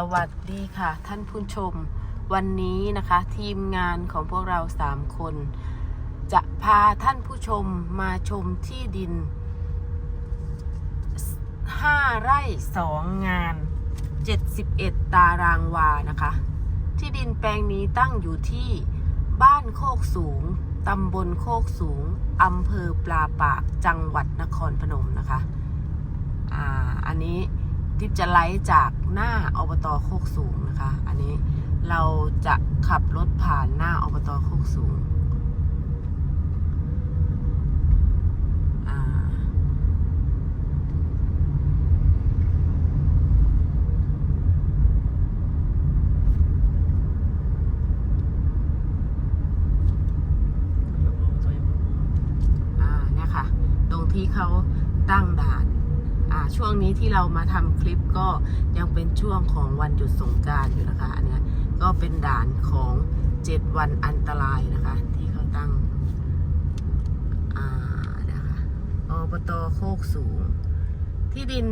สวัสดีค่ะ ท่านผู้ชม วันนี้นะคะ ทีมงานของพวกเราสามคน จะพาท่านผู้ชมมาชมที่ดิน5ไร่2งาน71ตารางวานะคะ ที่ดินแปลงนี้ตั้งอยู่ที่บ้านโคกสูงตำบลโคกสูงอำเภอปลาปากจังหวัดนครพนมนะคะ อ่า อันนี้ทิปจะไลฟ์จาก หน้าอบตโคกสูงนะคะ อันนี้เราจะขับรถผ่านหน้าอบตโคกสูงอ่าอ่าเนี่ยค่ะตรงที่เขาตั้งด่านอ่า ช่วงนี้ที่เรามาทำคลิปก็ยังเป็นช่วงของวันหยุดสงการอยู่นะคะ อันเนี้ยก็เป็นด่านของเจ็ดวันอันตรายนะคะ ที่เขาตั้งอ่านะคะอบตโคกสูง ที่ดิน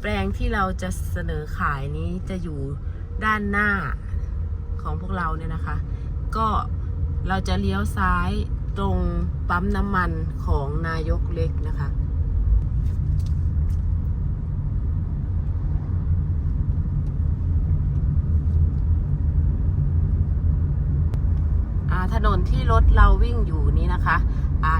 แปลงที่เราจะเสนอขายนี้จะอยู่ด้านหน้าของพวกเราเนี่ยนะคะ ก็เราจะเลี้ยวซ้ายตรงปั๊มน้ำมันของนายกเล็กนะคะ ถนนที่รถเราวิ่งอยู่นี้นะคะ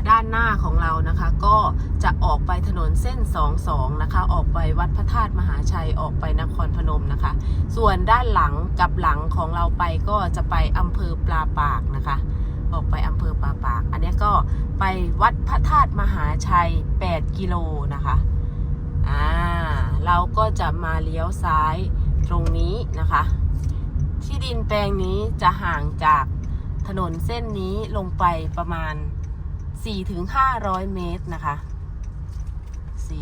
ด้านหน้าของเรานะคะก็จะออกไปถนนเส้น 22 นะคะ ออกไปวัดพระธาตุมหาชัยออกไปนครพนมนะคะ ส่วนด้านหลังกับหลังของเราไปก็จะไปอำเภอปลาปากนะคะ ออกไปอำเภอปลาปาก อันนี้ก็ไปวัดพระธาตุมหาชัย 8 กิโลนะคะอ่าเราก็จะมาเลี้ยวซ้ายตรงนี้นะคะ ที่ดินแปลงนี้จะห่างจาก ถนนเส้นนี้ลงไปประมาณ 4-500 เมตรนะคะ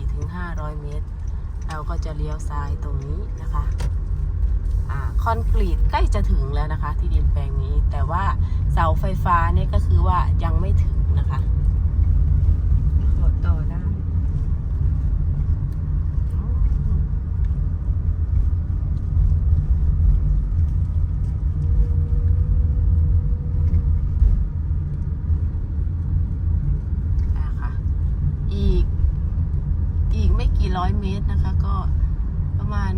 4-500 เมตร เราก็จะเลี้ยวซ้ายตรงนี้นะคะคอนกรีตใกล้จะถึงแล้วนะคะ ที่ดินแปลงนี้ แต่ว่าเสาไฟฟ้าเนี่ยก็คือว่ายังไม่ถึงนะคะ ขอต่อได้ อ่าค่ะ อีก อีก ไม่กี่ร้อยเมตรนะคะ ก็ประมาณ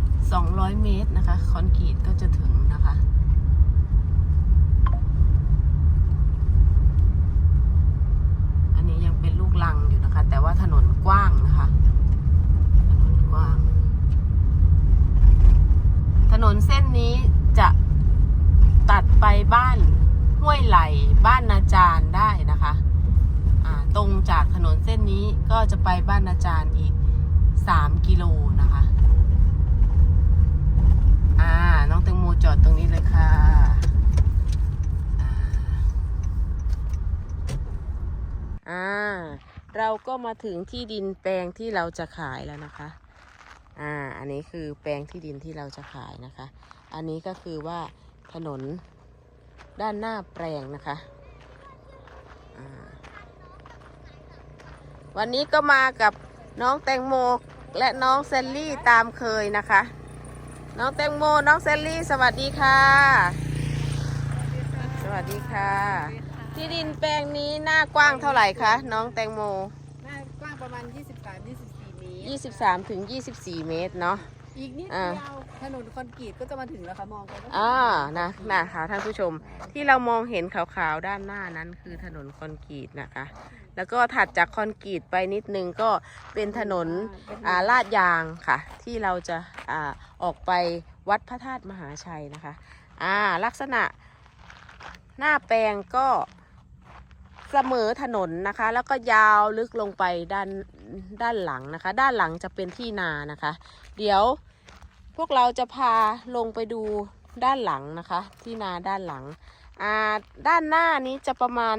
200 เมตรนะคะ คอนกรีตก็จะถึงนะคะอันนี้ยังเป็นลูกลังอยู่นะคะ แต่ว่าถนนกว้างนะคะ ถนนกว้าง ถนนเส้นนี้จะตัดไปบ้านห้วยไหลบ้านนาจารได้นะคะ ตรงจาก นนเส้นนี้ก็จะไปบ้านนาจารย์อีก 3 กิโลนะคะ อ่า น้องแตงโมจอดตรงนี้เลยค่ะอ่า เราก็มาถึงที่ดินแปลงที่เราจะขายแล้วนะคะ อ่า อันนี้คือแปลงที่ดินที่เราจะขายนะคะ อันนี้ก็คือว่าถนนด้านหน้าแปลงนะคะอ่า วันนี้ก็มากับน้องแตงโมและน้องเซลลี่ตามเคยนะคะ น้องแตงโมน้องเซลลี่ สวัสดีค่ะ สวัสดีค่ะ ที่ดินแปลงนี้หน้ากว้างเท่าไหร่คะน้องแตงโมหน้ากว้างประมาณ 23-24 เมตร 23ถึง24 เมตรเนาะอีกนิดอ่าเดียวถนนคอนกรีตก็จะมาถึงแล้วค่ะมองไปก็อ่านะนะคะท่านผู้ชมที่เรามองเห็นขาวๆด้านหน้านั้นคือถนนคอนกรีตนะคะ แล้วก็ถัดจากคอนกรีตไปนิดนึงก็เป็นถนนอ่าลาดยางค่ะ ที่เราจะอ่าออกไปวัดพระธาตุมหาชัยนะคะอ่าลักษณะหน้าแปลงก็เสมอถนนนะคะ แล้วก็ยาวลึกลงไปด้านด้านหลังนะคะ ด้านหลังจะเป็นที่นานะคะ เดี๋ยวพวกเราจะพาลงไปดูด้านหลังนะคะ ที่นาด้านหลังอ่าด้านหน้านี้จะประมาณ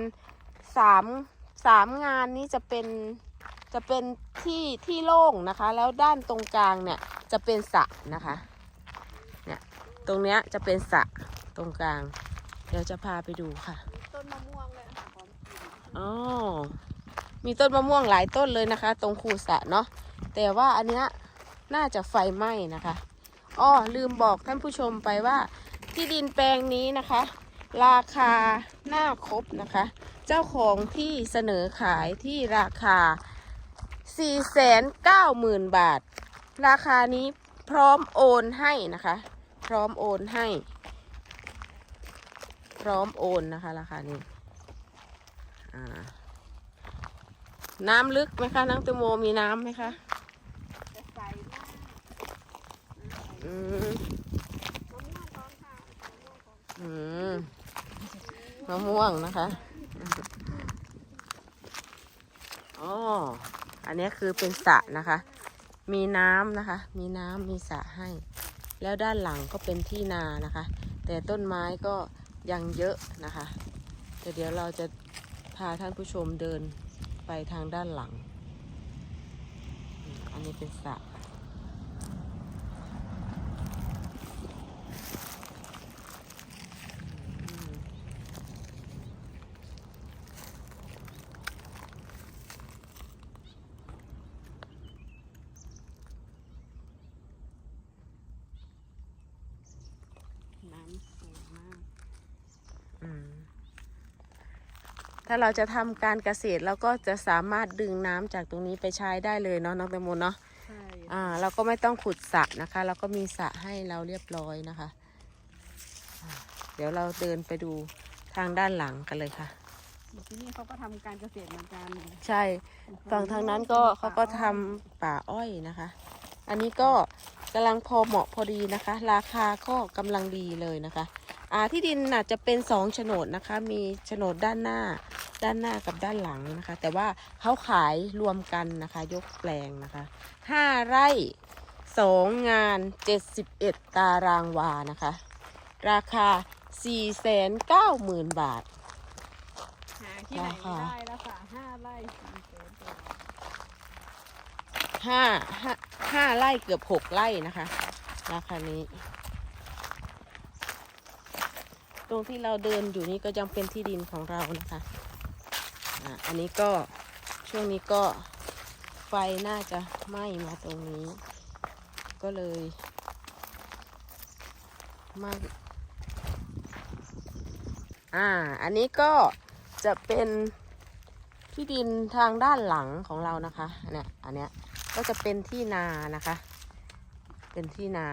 สาม สามงานนี้จะเป็นจะเป็นที่ที่โล่งนะคะ แล้วด้านตรงกลางเนี่ยจะเป็นสระนะคะเนี่ยตรงเนี้ยจะเป็นสระตรงกลาง เดี๋ยวจะพาไปดูค่ะ ต้นมะม่วงเลยค่ะพร้อมกินอ๋อมีต้นมะม่วงหลายต้นเลยนะคะ ตรงคูสระเนาะแต่ว่าอันเนี้ยน่าจะไฟไหม้นะคะอ้อลืมบอกท่านผู้ชมไปว่าที่ดินแปลงนี้นะคะ ราคาหน้าครบนะคะ เจ้าของที่เสนอขายที่ราคา 490,000 บาท ราคานี้พร้อมโอนให้นะคะ พร้อมโอนให้ พร้อมโอนนะคะ ราคานี้น้ำลึกไหมคะน้องตโมมีน้ำไหมคะอืมอืมมะม่วงนะคะ อ๋อ อันนี้คือเป็นสระนะคะ มีน้ำนะคะ มีน้ำมีสระให้ แล้วด้านหลังก็เป็นที่นานะคะ แต่ต้นไม้ก็ยังเยอะนะคะแต่เดี๋ยวเราจะพาท่านผู้ชมเดินไปทางด้านหลัง อันนี้เป็นสระอืมน้ำสวยมาก อืม ถ้าเราจะทำการเกษตรเราก็จะสามารถดึงน้ำจากตรงนี้ไปใช้ได้เลยเนาะน้องแตงโมเนาะใช่อ่าเราก็ไม่ต้องขุดสระนะคะ เราก็มีสระให้เราเรียบร้อยนะคะอ่าเดี๋ยวเราเดินไปดูทางด้านหลังกันเลยค่ะที่นี่เขาก็ทำการเกษตรเหมือนกันใช่ฝั่งทางนั้นก็เขาก็ทำป่าอ้อยนะคะ อันนี้ก็กำลังพอเหมาะพอดีนะคะ ราคาก็กำลังดีเลยนะคะอ่า ที่ดินน่าจะเป็นสองโฉนดนะคะ มีโฉนดด้านหน้า ด้านหน้ากับด้านหลังนะคะ แต่ว่าเขาขายรวมกันนะคะ ยกแปลงนะคะห้าไร่สองงานเจ็ดสิบเอ็ดตารางวานะคะ ราคาสี่แสนเก้าหมื่นบาท หาที่ไหนราคาไม่ได้แล้วค่ะห้าไร่สี่แสนกว่าห้าห้าห้าไร่เกือบหกไร่นะคะ ราคานี้ต รงที่เราเดินอยู่นี่ก็ยังเป็นที่ดินของเรานะคะอะอันนี้ก็ช่วงนี้ก็ไฟน่าจะไหม้มาตรงนี้ ก็เลยไหม้อ่า อันนี้ก็จะเป็นที่ดินทางด้านหลังของเรานะคะเนี่ยอันเนี้ยก็จะเป็นที่นานะคะ เป็นที่นา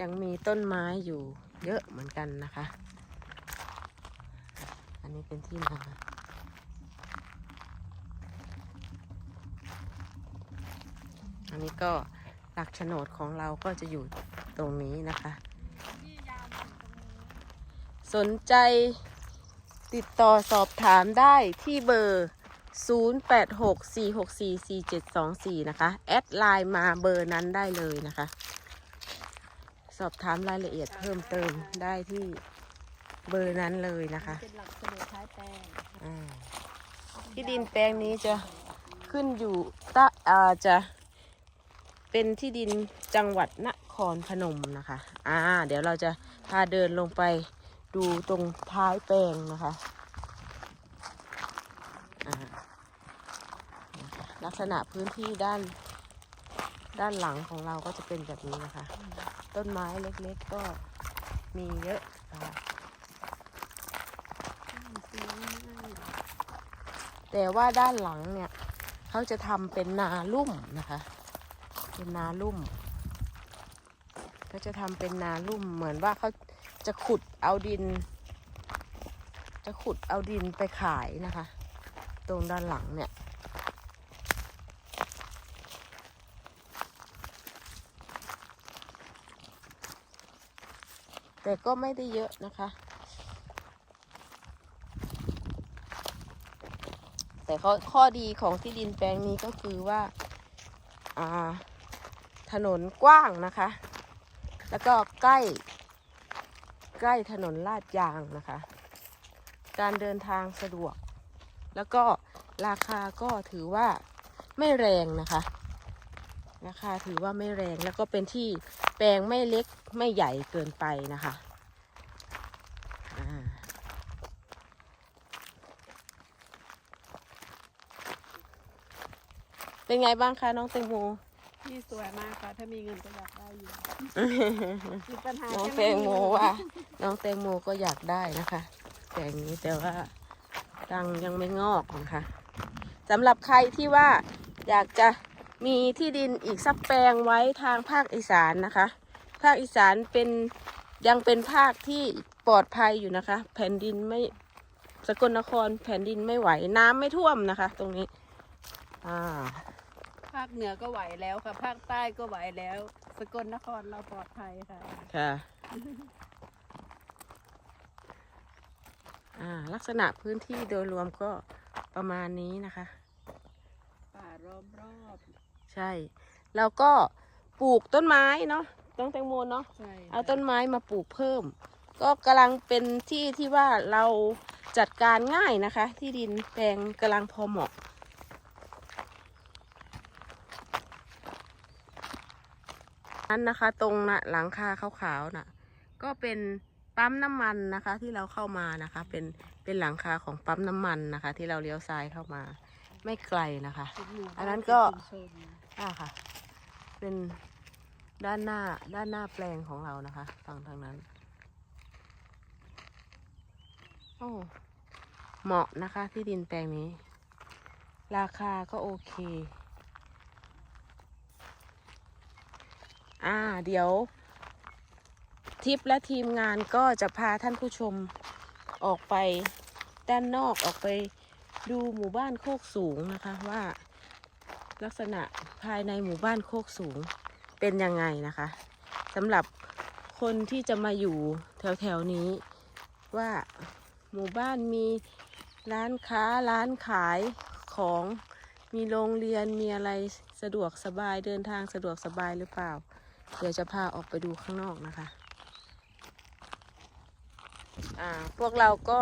ยังมีต้นไม้อยู่ เยอะเหมือนกันนะคะ อันนี้เป็นที่นาอันนี้ก็หลักโฉนดของเราก็จะอยู่ตรงนี้นะคะ สนใจติดต่อสอบถามได้ที่เบอร์ 0864644724 นะคะ แอดไลน์มาเบอร์นั้นได้เลยนะคะ สอบถามรายละเอียดเพิ่มเติมได้ที่เบอร์นั้นเลยนะคะเป็นหลักเสนอท้ายแปลงอ่าที่ดินแปลงนี้จะขึ้นอยู่ตะอ่าจะเป็นที่ดินจังหวัดนครพนมนะคะ อ่า เดี๋ยวเราจะพาเดินลงไปดูตรงท้ายแปลงนะคะลักษณะพื้นที่ด้าน ด้านหลังของเราก็จะเป็นแบบนี้นะคะ ต้นไม้เล็กๆก็มีเยอะนะคะแต่ว่าด้านหลังเนี่ยเขาจะทำเป็นนาลุ่มนะคะ เป็นนาลุ่มเขาจะทำเป็นนาลุ่มเหมือนว่าเขาจะขุดเอาดิน จะขุดเอาดินไปขายนะคะ ตรงด้านหลังเนี่ย แต่ก็ไม่ได้เยอะนะคะ แต่ข้อข้อดีของที่ดินแปลงนี้ก็คือว่าอ่าถนนกว้างนะคะ แล้วก็ใกล้ ใกล้ถนนลาดยางนะคะ การเดินทางสะดวก แล้วก็ราคาก็ถือว่าไม่แรงนะคะ ราคาถือว่าไม่แรงแล้วก็เป็นที่แปลงไม่เล็กไม่ใหญ่เกินไปนะคะอ่าเป็นไงบ้างคะน้องแตงโมที่สวยมากค่ะถ้ามีเงินก็อยากได้อยู่มีปัญหาน้องค่แตงโมว่า น้องแตงโมก็อยากได้นะคะแปลงนี้แต่ว่าตังค์ยังไม่งอกนะคะสำหรับใครที่ว่าอยากจะ มีที่ดินอีกสักแปลงไว้ทางภาคอีสานนะคะ ภาคอีสานเป็นยังเป็นภาคที่ปลอดภัยอยู่นะคะ แผ่นดินไม่สกลนครแผ่นดินไม่ไหวน้ำไม่ท่วมนะคะ ตรงนี้อ่าภาคเหนือก็ไหวแล้วค่ะ ภาคใต้ก็ไหวแล้ว สกลนครเราปลอดภัยค่ะ ค่ะอ่าลักษณะพื้นที่โดยรวมก็ประมาณนี้นะคะ ป่ารอบรอบ ใช่ แล้วก็ปลูกต้นไม้เนาะต้องแตงโมเนาะๆใช่เอาต้นไม้มาปลูกเพิ่ม ก็กำลังเป็นที่ที่ว่าเราจัดการง่ายนะคะ ที่ดินแปลงกำลังพอเหมาะ นั้นนะคะ ตรงนะหลังคาขาวๆน่ะ ก็เป็นปั๊มน้ำมันนะคะ ที่เราเข้ามานะคะ เป็นเป็นหลังคาของปั๊มน้ำมันนะคะ ที่เราเลี้ยวซ้ายเข้ามา ไม่ไกลนะคะทุหมู่บ้าอันนั้นก็เป็ชุมชนอ่าค่ะ เป็นด้านหน้าด้านหน้าแปลงของเรานะคะฝั่งทางนั้น โอ้เหมาะนะคะที่ดินแปลงนี้ ราคาก็โอเค อ่าเดี๋ยว ทิปและทีมงานก็จะพาท่านผู้ชมออกไปด้านนอกออกไป ดูหมู่บ้านโคกสูงนะคะว่า ลักษณะภายในหมู่บ้านโคกสูงเป็นยังไงนะคะสำหรับคนที่จะมาอยู่แถวๆนี้ ว่าหมู่บ้านมีร้านค้าร้านขายของมีโรงเรียนมีอะไรสะดวกสบายเดินทางสะดวกสบายหรือเปล่า เดี๋ยวจะพาออกไปดูข้างนอกนะคะ พวกเราก็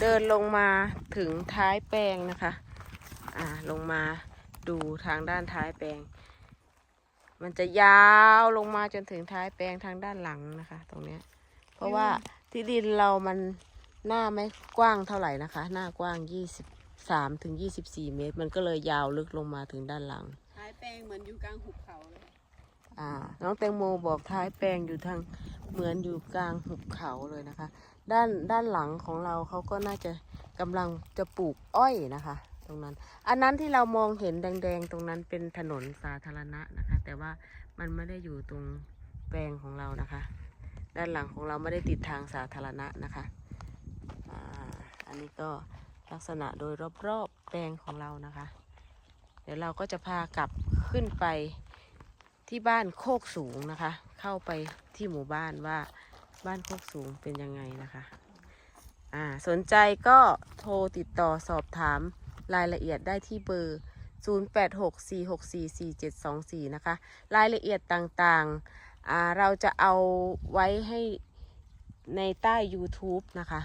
เดินลงมาถึงท้ายแปลงนะคะลงมาดูทางด้านท้ายแปลง มันจะยาวลงมาจนถึงท้ายแปลงทางด้านหลังนะคะ ตรงเนี้ย เพราะว่าที่ดินเรามันหน้าไม่กว้างเท่าไหร่นะคะ หน้ากว้าง23ถึง24เมตร มันก็เลยยาวลึกลงมาถึงด้านหลัง ท้ายแปลงเหมือนอยู่กลางหุบเขาเลยอ่า น้องแตงโมบอกท้ายแปลงอยู่ทางเหมือนอยู่กลางหุบเขาเลยนะคะ ด้านด้านหลังของเราเขาก็น่าจะกำลังจะปลูกอ้อยนะคะ ตรงนั้น อันนั้นที่เรามองเห็นแดงๆ ตรงนั้นเป็นถนนสาธารณะนะคะ แต่ว่ามันไม่ได้อยู่ตรงแปลงของเรานะคะ ด้านหลังของเราไม่ได้ติดทางสาธารณะนะคะอันนี้ก็ลักษณะโดยรอบๆแปลงของเรานะคะ เดี๋ยวเราก็จะพากลับขึ้นไปที่บ้านโคกสูงนะคะ เข้าไปที่หมู่บ้านว่า บ้านโคกสูงเป็นยังไงนะคะ อ่าสนใจก็โทรติดต่อสอบถามรายละเอียดได้ที่เบอร์ 0864644724 นะคะ รายละเอียดต่างๆ อ่าเราจะเอาไว้ให้ในใต้ YouTube นะคะ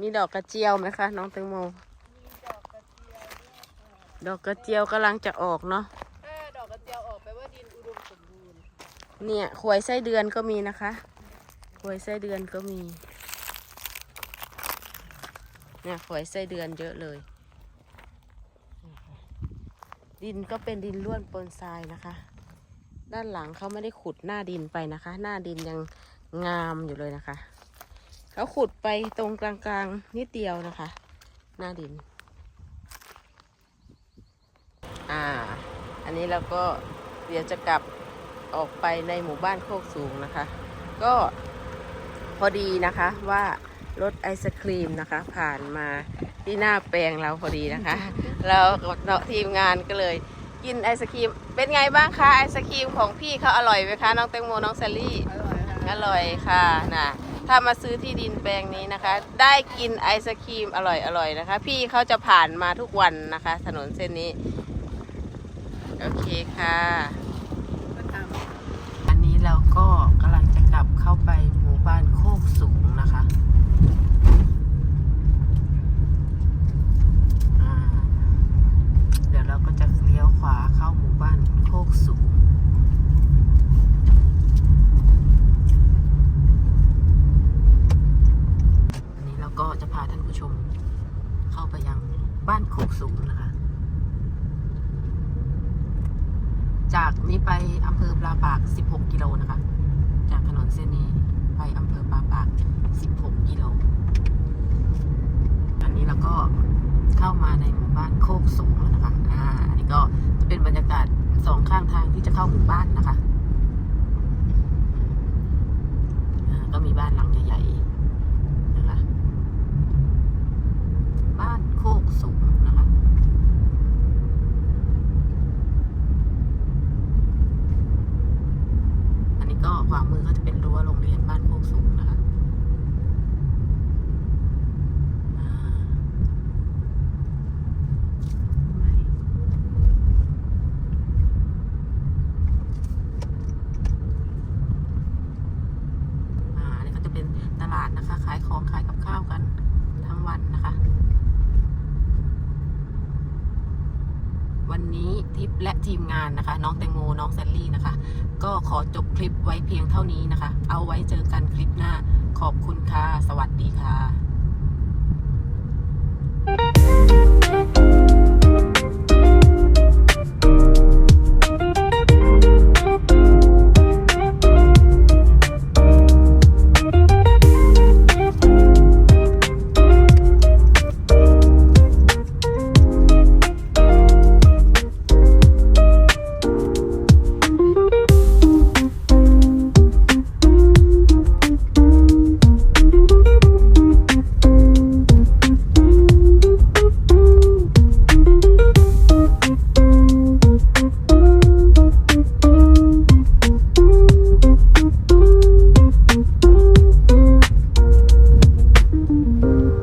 มีดอกกระเจียวไหมคะ น้องแตงโมมีดอกกระเจียวด้วยค่ะดอกกระเจียวกำลังจะออกเนาะ ถ้าดอกกระเจียวออกไปว่าดินอุดมสมบูรณ์ เนี่ยขวยไส้เดือนก็มีนะคะขวยไส้เดือนก็มี เนี่ยขวยไส้เดือนเยอะเลย ดินก็เป็นดินล้วนปนทรายนะคะ ด้านหลังเขาไม่ได้ขุดหน้าดินไปนะคะ หน้าดินยังงามอยู่เลยนะคะ เขาขุดไปตรงกลางๆนิดเดียวนะคะ หน้าดิน อ่า อันนี้เราก็เดี๋ยวจะกลับออกไปในหมู่บ้านโคกสูงนะคะ ก็พอดีนะคะว่ารถไอศครีมนะคะ ผ่านมาที่หน้าแปลงเราพอดีนะคะแล้วเนาะทีมงานก็เลยกินไอศครีม เป็นไงบ้างคะไอศครีมของพี่เขาอร่อยไหมคะน้องแตงโมน้องแซลลี่ อร่อยค่ะอร่อยค่ะนะ ถ้ามาซื้อที่ดินแปลงนี้นะคะ ได้กินไอศครีมอร่อยอร่อยนะคะ พี่เขาจะผ่านมาทุกวันนะคะ ถนนเส้นนี้ โอเคค่ะอันนี้เราก็กำลังจะกลับเข้าไปหมู่บ้านโคกสูงนะคะเดี๋ยวเราก็จะเลี้ยวขวาเข้าหมู่บ้านโคกสูง จากนี้ไปอำเภอปลาปาก 16 กิโลนะคะ จากถนนเส้นนี้ไปอำเภอปลาปาก 16 กิโล อันนี้เราก็เข้ามาในหมู่บ้านโคกสูงแล้วนะคะ อ่า อันนี้ก็จะเป็นบรรยากาศสองข้างทางที่จะเข้าหมู่บ้านนะคะ อ่า ก็มีบ้านหลังใหญ่ๆนะคะ บ้านโคกสูงนะคะ อันนี้ก็ขวามือก็จะเป็นรั้วโรงเรียนบ้านโคกสูงนะคะอ่าอ่าอันนี้ก็จะเป็น ตลาดนะคะ ขายของขายกับข้าวกันทั้งวันนะคะ วันนี้ทิปและทีมงานนะคะ น้องแตงโมน้องแซลลี่นะคะ ก็ขอจบคลิปไว้เพียงเท่านี้นะคะ เอาไว้เจอกันคลิปหน้า ขอบคุณค่ะ สวัสดีค่ะ